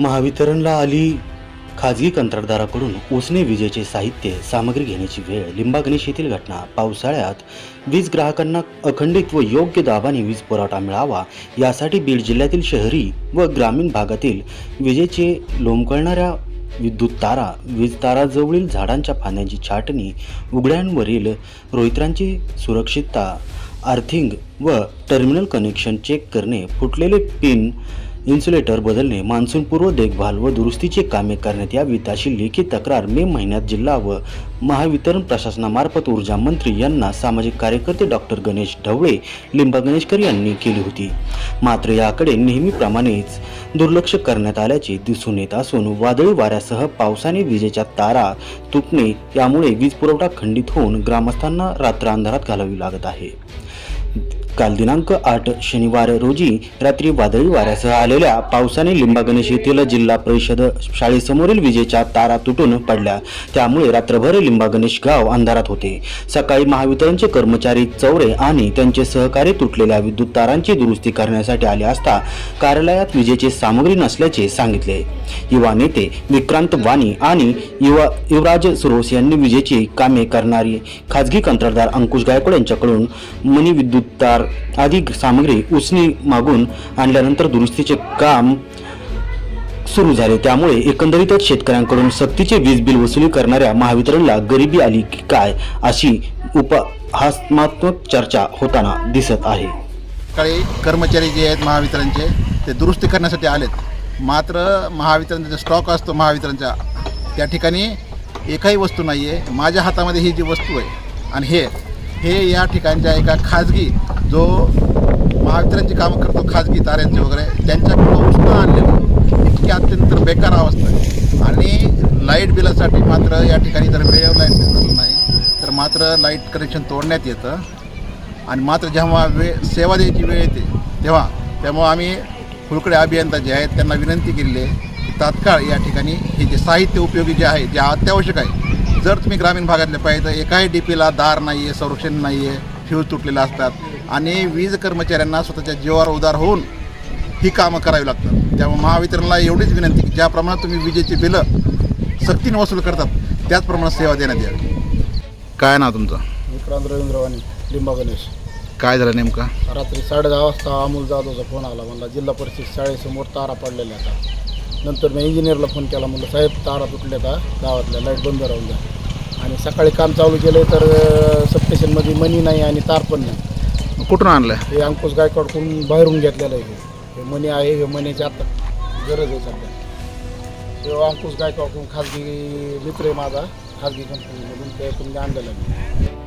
महावितरणला आली खाजगी कंत्राटदाराकडून उसने विजेचे साहित्य सामग्री घेण्याची वेळ लिंबागणेश येथील घटना पावसाळ्यात वीज ग्राहकांना अखंडित व योग्य दाबाने वीज पुरवठा मिळावा यासाठी बीड जिल्ह्यातील शहरी व ग्रामीण भागातील विजेचे लोंबकळणाऱ्या विद्युत तारा वीज ताराजवळील झाडांच्या फांद्यांची छाटणी उघड्यांवरील रोहित्रांची सुरक्षितता आर्थिंग व टर्मिनल कनेक्शन चेक करणे फुटलेले पिन इन्सुलेटर बदलणे मान्सूनपूर्व देखभाल व दुरुस्तीचे कामे करण्यात यावीत अशी लेखी तक्रार मे महिन्यात जिल्हा व महावितरण प्रशासनामार्फत ऊर्जा मंत्री यांना सामाजिक कार्यकर्ते डॉक्टर गणेश ढवळे लिंबा गणेशकर यांनी केली होती. मात्र याकडे नेहमीप्रमाणेच दुर्लक्ष करण्यात आल्याचे दिसून येत असून वादळी वाऱ्यासह पावसाने विजेच्या तारा तुटणे यामुळे वीज पुरवठा खंडित होऊन ग्रामस्थांना रात्र अंधारात घालावी लागत आहे. काल दिनांक आठ शनिवार रोजी रात्री वादळी वाऱ्यासह आलेल्या पावसाने लिंबागणेश येथील जिल्हा परिषद शाळेसमोरील विजेच्या तारा तुटून पडल्या. त्यामुळे रात्रभर लिंबागणेश गाव अंधारात होते. सकाळी महावितरणचे कर्मचारी चौरे आणि त्यांचे सहकारी तुटलेल्या विद्युत तारांची दुरुस्ती करण्यासाठी आले असता कार्यालयात विजेची सामग्री नसल्याचे सांगितले. युवा नेते विक्रांत वाणी आणि युवा युवराज सुरोस यांनी विजेची कामे करणारी खाजगी कंत्राटदार अंकुश गायकवाड यांच्याकडून मनी विद्युत तार आदी सामग्री उसनी मागून आणल्यानंतर दुरुस्तीचे काम सुरू झाले. त्यामुळे एकंदरीतच शेतकऱ्यांकडून सक्तीचे वीज बिल वसुली करणाऱ्या महावितरणला गरिबी आली की काय अशी उपहासात्मक चर्चा होताना दिसत आहे. काही कर्मचारी जे आहेत महावितरणचे ते दुरुस्ती करण्यासाठी आलेत. मात्र महावितरणचा स्टॉक असतो महावितरणचा त्या ठिकाणी एकही वस्तू नाही आहे माझ्या हातामध्ये ही जी वस्तू आहे आणि हे हे या ठिकाणच्या एका खाजगी जो महावितरणची कामं करतो खाजगी ताऱ्यांचे वगैरे त्यांच्याकडून उष्ण आणलेलं इतकी अत्यंत बेकार अवस्था आहे. आणि लाइट बिलासाठी मात्र या ठिकाणी जर वेळेवर लाइट बिल नाही तर मात्र लाइट कनेक्शन तोडण्यात येतं. आणि मात्र जेव्हा वे सेवा द्यायची वेळ येते तेव्हा त्यामुळं आम्ही फुलकडे अभियंता जे आहेत त्यांना विनंती केलेली आहे की तात्काळ या ठिकाणी हे जे साहित्य उपयोगी जे आहे जे अत्यावश्यक आहे जर तुम्ही ग्रामीण भागातले पाहिजे तर एकाही डीपीला दार नाही आहे संरक्षण नाही आहे फ्यूज तुटलेले असतात. आणि वीज कर्मचाऱ्यांना स्वतःच्या जीवावर उदार होऊन ही कामं करावी लागतात. त्यामुळे महावितरणला एवढीच विनंती की ज्याप्रमाणे तुम्ही विजेची बिलं सक्तीने वसूल करतात त्याचप्रमाणे सेवा देण्यात यावी. काय नाव तुमचं? विक्रांत रवींद्रवाणी लिंबा गणेश. काय झालं नेमका? रात्री साडे दहा वाजता अमोल जाधवचा फोन आला. म्हणला जिल्हा परिषद शाळेसमोर तारा पडलेल्या आता नंतर मी इंजिनियरला फोन केला. म्हणलं साहेब तारा तुटल्या का गावातल्या लाइट बंद राहून द्या. आणि सकाळी काम चालू केलं तर सबस्टेशनमध्ये मनी नाही आणि तार पण नाही. कुठून आणलं हे अंकुश गायकवाडकडून बाहेरून घेतलेलं आहे हे. हे मनी आहे हे मनीची आता गरज आहे सध्या. तेव्हा अंकुश गायकवाडकडून खाजगी मित्र आहे माझा खाजगी कंपनीमधून त्याकडून आणलेलं आहे.